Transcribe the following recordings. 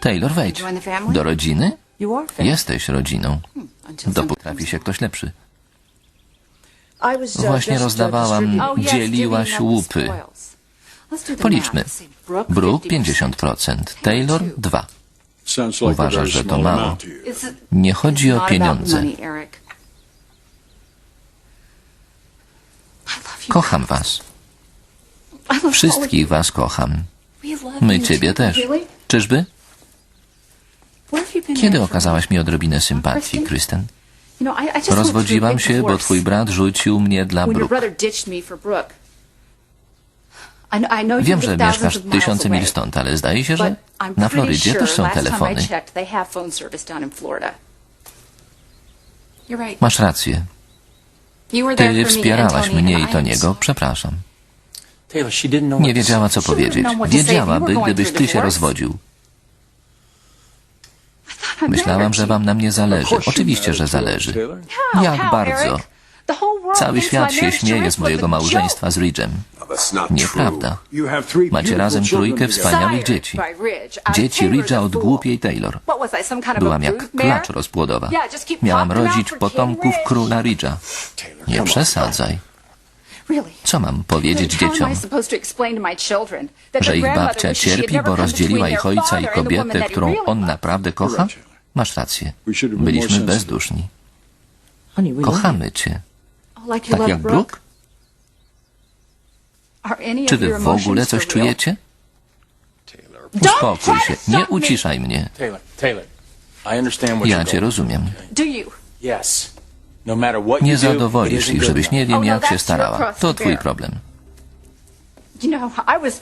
Taylor, wejdź. Do rodziny? Jesteś rodziną. Dopóki trafi się ktoś lepszy. Właśnie rozdawałam dzieliłaś łupy. Policzmy. Brooke 50%, Taylor 2. Sounds like a Uważasz, very że to mało. Nie chodzi o pieniądze. Kocham was. Wszystkich was kocham. My ciebie też. Czyżby? Kiedy okazałaś mi odrobinę sympatii, Kristen? Rozwodziłam się, bo twój brat rzucił mnie dla Brooke. Wiem, że mieszkasz tysiące mil stąd, ale zdaje się, że na Florydzie też są telefony. Masz rację. Ty wspierałaś mnie i Toniego. Przepraszam. Nie wiedziała, co powiedzieć. Wiedziałaby, gdybyś ty się rozwodził. Myślałam, że wam na mnie zależy. Oczywiście, że zależy. Jak bardzo. Cały świat się śmieje z mojego małżeństwa z Ridge'em. Nieprawda. Macie razem trójkę wspaniałych dzieci. Dzieci Ridge'a od głupiej Taylor. Byłam jak klacz rozpłodowa. Miałam rodzić potomków króla Ridge'a. Nie przesadzaj. Co mam powiedzieć dzieciom? Że ich babcia cierpi, bo rozdzieliła ich ojca i kobietę, którą on naprawdę kocha? Masz rację. Byliśmy bezduszni. Kochamy cię. Tak jak Brooke? Czy wy w ogóle coś czujecie? Uspokój się. Nie uciszaj mnie. Ja cię rozumiem. No Nie zadowolisz ich, żebyś nie wiem, Oh, no, jak się starała. To twój problem.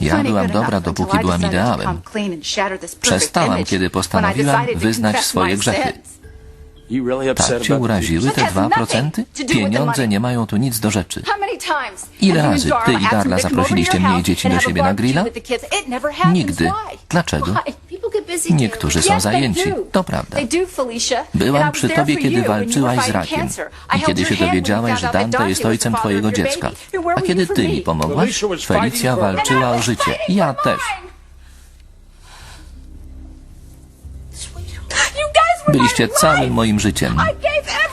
Ja byłam dobra, dopóki byłam ideałem. Przestałam, kiedy postanowiłam wyznać swoje grzechy. Tak cię uraziły te dwa procenty? Pieniądze nie mają tu nic do rzeczy. Ile razy ty i Darla zaprosiliście mnie i dzieci do siebie na grilla? Nigdy. Dlaczego? Niektórzy są zajęci. To prawda. Byłam przy tobie, kiedy walczyłaś z rakiem. I kiedy się dowiedziałaś, że Dante jest ojcem twojego dziecka. A kiedy ty mi pomogłaś, Felicja walczyła o życie. Ja też. Byliście całym moim życiem.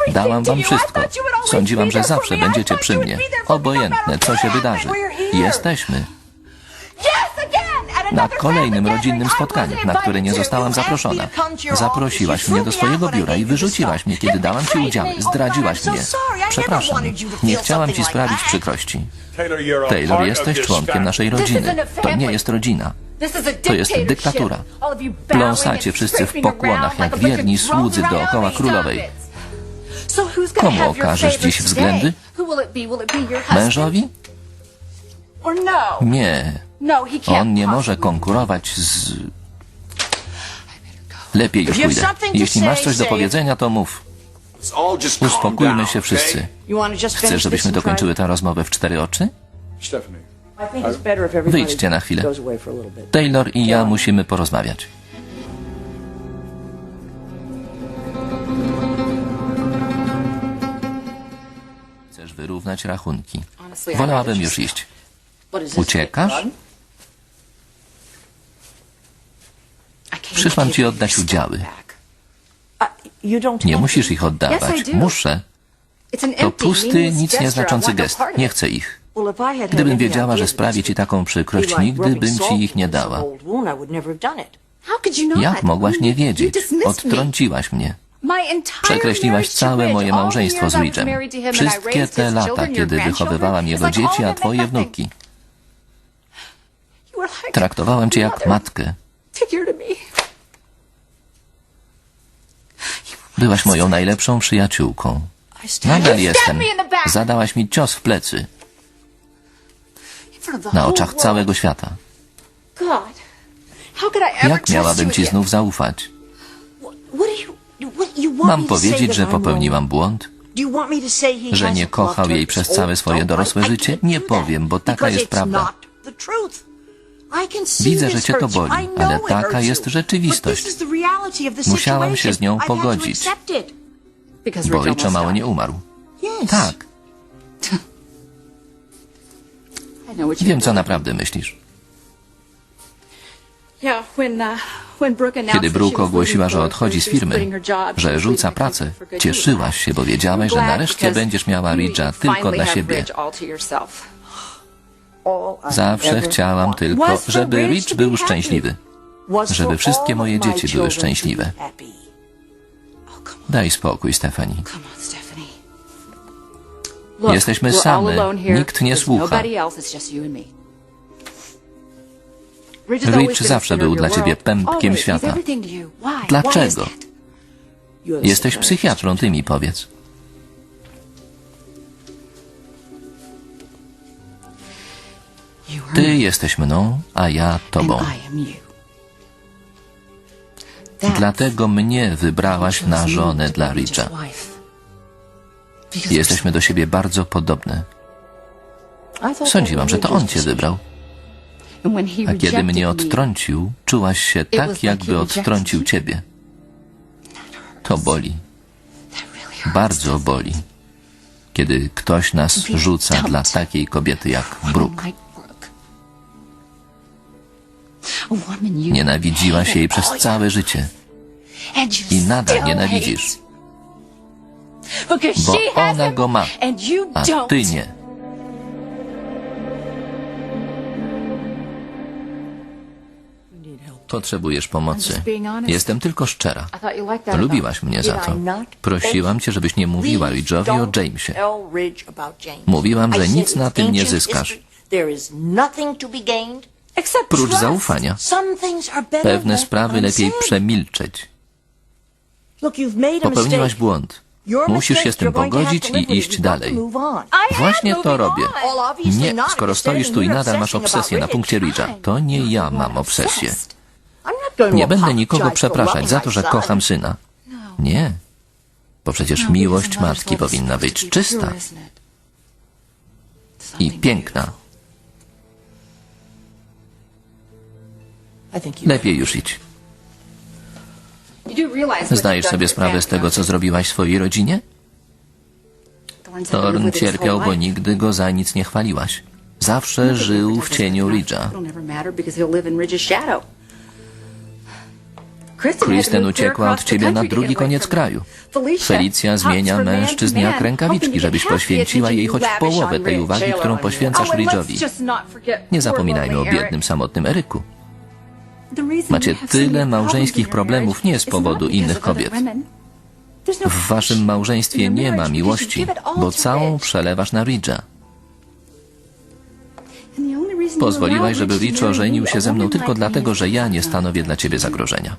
Dałam wam wszystko. Sądziłam, że zawsze będziecie przy mnie. Obojętne, co się wydarzy. Jesteśmy. Na kolejnym rodzinnym spotkaniu, na które nie zostałam zaproszona. Zaprosiłaś mnie do swojego biura i wyrzuciłaś mnie, kiedy dałam ci udziały. Zdradziłaś mnie. Przepraszam. Nie chciałam ci sprawić przykrości. Taylor, jesteś członkiem naszej rodziny. To nie jest rodzina. To jest dyktatura. Pląsacie wszyscy w pokłonach, jak wierni słudzy dookoła królowej. Komu okażesz dziś względy? Mężowi? Nie. No, On nie może konkurować z... Lepiej już pójdę. Jeśli masz coś do powiedzenia, to mów. Uspokójmy się wszyscy. Chcesz, żebyśmy dokończyły tę rozmowę w cztery oczy? Wyjdźcie na chwilę. Taylor i ja musimy porozmawiać. Chcesz wyrównać rachunki. Wolałabym już iść. Uciekasz? Przyszłam ci oddać udziały. Nie musisz ich oddawać. Muszę. To pusty, nic nieznaczący gest. Nie chcę ich. Gdybym wiedziała, że idea sprawi ci taką przykrość, nigdy bym ci ich nie dała. Jak mogłaś nie wiedzieć? Odtrąciłaś mnie. Przekreśliłaś całe moje małżeństwo z Ridge'em. Wszystkie te lata, kiedy wychowywałam jego dzieci, a twoje wnuki. Traktowałam cię jak matkę. Byłaś moją najlepszą przyjaciółką. Nadal jestem. Zadałaś mi cios w plecy. Na oczach całego świata. Jak miałabym ci znów zaufać? Mam powiedzieć, że popełniłam błąd? Że nie kochał jej przez całe swoje dorosłe życie? Nie powiem, bo taka jest prawda. Widzę, że cię to boli, ale taka jest rzeczywistość. Musiałam się z nią pogodzić. Bo Rich o mało nie umarł. Tak, wiem co naprawdę myślisz. Kiedy Brooke ogłosiła, że odchodzi z firmy, że rzuca pracę, cieszyłaś się, bo wiedziałaś, że nareszcie będziesz miała Ridge'a tylko dla siebie. Zawsze chciałam tylko, żeby Ridge był szczęśliwy. żeby wszystkie moje dzieci były szczęśliwe. Daj spokój, Stephanie. Jesteśmy same, nikt nie słucha. Rich zawsze był dla ciebie pępkiem świata. Dlaczego? Jesteś psychiatrą, ty mi powiedz. Ty jesteś mną, a ja tobą. Dlatego mnie wybrałaś na żonę dla Richa. Jesteśmy do siebie bardzo podobne. Sądziłam, że to on cię wybrał. A kiedy mnie odtrącił, czułaś się tak, jakby odtrącił ciebie. To boli. Bardzo boli. Kiedy ktoś nas rzuca dla takiej kobiety jak Brooke. Nienawidziłaś jej przez całe życie. I nadal nienawidzisz. Bo ona go ma, a ty nie. Potrzebujesz pomocy. Jestem tylko szczera. Lubiłaś mnie za to. Prosiłam cię, żebyś nie mówiła Ridge'owi o Jamesie. Mówiłam, że nic na tym nie zyskasz. Prócz zaufania. Pewne sprawy lepiej przemilczeć. Popełniłaś błąd. Musisz się z tym pogodzić i iść dalej. Właśnie to robię. Nie, skoro stoisz tu i nadal masz obsesję na punkcie Ridge'a. To nie ja mam obsesję. Nie będę nikogo przepraszać za to, że kocham syna. Nie. Bo przecież miłość matki powinna być czysta i piękna. Lepiej już idź. Zdajesz sobie sprawę z tego, co zrobiłaś swojej rodzinie? Thorn cierpiał, bo nigdy go za nic nie chwaliłaś. Zawsze żył w cieniu Ridge'a. Kristen uciekła od ciebie na drugi koniec kraju. Felicja zmienia mężczyzn jak rękawiczki, żebyś poświęciła jej choć połowę tej uwagi, którą poświęcasz Ridge'owi. Nie zapominajmy o biednym, samotnym Eryku. Macie tyle małżeńskich problemów nie z powodu innych kobiet. W waszym małżeństwie nie ma miłości, bo całą przelewasz na Ridge'a. Pozwoliłaś, żeby Rich ożenił się ze mną tylko dlatego, że ja nie stanowię dla ciebie zagrożenia.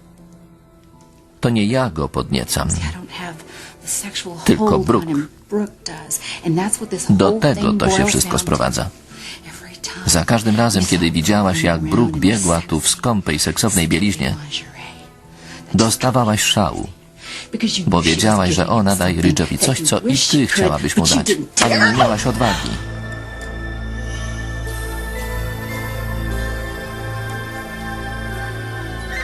To nie ja go podniecam. Tylko Brooke. Do tego to się wszystko sprowadza. Za każdym razem, kiedy widziałaś, jak Brooke biegła tu w skąpej, seksownej bieliźnie, dostawałaś szału, bo wiedziałaś, że ona daje Ridge'owi coś, co i ty chciałabyś mu dać, ale nie miałaś odwagi.